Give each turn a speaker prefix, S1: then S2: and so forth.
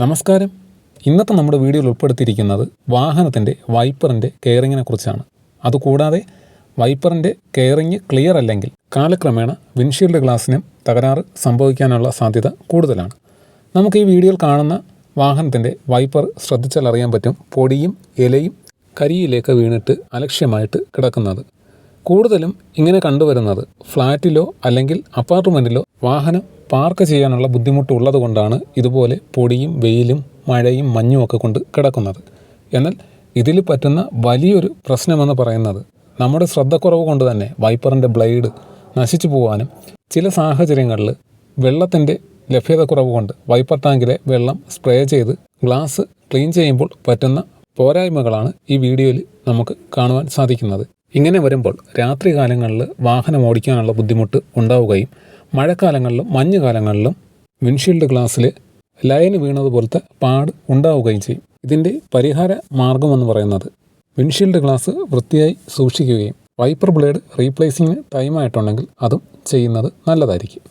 S1: നമസ്കാരം. ഇന്നത്തെ നമ്മുടെ വീഡിയോയിൽ ഉൾപ്പെടുത്തിയിരിക്കുന്നത് വാഹനത്തിന്റെ വൈപ്പറിന്റെ കെയറിങ്ങിനെ കുറിച്ചാണ്. അതുകൂടാതെ വൈപ്പറിന്റെ കെയറിങ് ക്ലിയർ അല്ലെങ്കിൽ കാലക്രമേണ വിൻഷീൽഡ് ഗ്ലാസിനും തകരാറ് സംഭവിക്കാനുള്ള സാധ്യത കൂടുതലാണ്. നമുക്ക് ഈ വീഡിയോയിൽ കാണുന്ന വാഹനത്തിന്റെ വൈപ്പർ ശ്രദ്ധിച്ചാൽ അറിയാൻ പറ്റും പൊടിയും ഇലയും കരിയിലേക്ക് വീണിട്ട് അലക്ഷ്യമായിട്ട് കിടക്കുന്നത്. കൂടുതലും ഇങ്ങനെ കണ്ടുവരുന്നത് ഫ്ലാറ്റിലോ അല്ലെങ്കിൽ അപ്പാർട്ട്മെന്റിലോ വാഹനം പാർക്ക് ചെയ്യാനുള്ള ബുദ്ധിമുട്ട് ഉള്ളതുകൊണ്ടാണ് ഇതുപോലെ പൊടിയും വെയിലും മഴയും മഞ്ഞും ഒക്കെ കൊണ്ട് കിടക്കുന്നത്. എന്നാൽ ഇതിൽ പറ്റുന്ന വലിയൊരു പ്രശ്നമെന്ന് പറയുന്നത് നമ്മുടെ ശ്രദ്ധക്കുറവ് കൊണ്ട് തന്നെ വൈപ്പറിന്റെ ബ്ലേഡ് നശിച്ചു പോകാനും ചില സാഹചര്യങ്ങളിൽ വെള്ളത്തിന്റെ ലഭ്യതക്കുറവ് കൊണ്ട് വൈപ്പർ ടാങ്കിലെ വെള്ളം സ്പ്രേ ചെയ്ത് ഗ്ലാസ് ക്ലീൻ ചെയ്യുമ്പോൾ പറ്റുന്ന പോരായ്മകളാണ് ഈ വീഡിയോയിൽ നമുക്ക് കാണുവാൻ സാധിക്കുന്നത്. ഇങ്ങനെ വരുമ്പോൾ രാത്രികാലങ്ങളിൽ വാഹനം ഓടിക്കാനുള്ള ബുദ്ധിമുട്ട് ഉണ്ടാവുകയും മഴക്കാലങ്ങളിലും മഞ്ഞുകാലങ്ങളിലും വിൻഷീൽഡ് ഗ്ലാസ്സിൽ ലൈന് വീണതുപോലത്തെ പാട് ഉണ്ടാവുകയും ചെയ്യും. ഇതിന്റെ പരിഹാര മാർഗമെന്ന് പറയുന്നത് വിൻഷീൽഡ് ഗ്ലാസ് വൃത്തിയായി സൂക്ഷിക്കുകയും വൈപ്പർ ബ്ലേഡ് റീപ്ലേസിങ്ങിന് ടൈമായിട്ടുണ്ടെങ്കിൽ അതും ചെയ്യുന്നത് നല്ലതായിരിക്കും.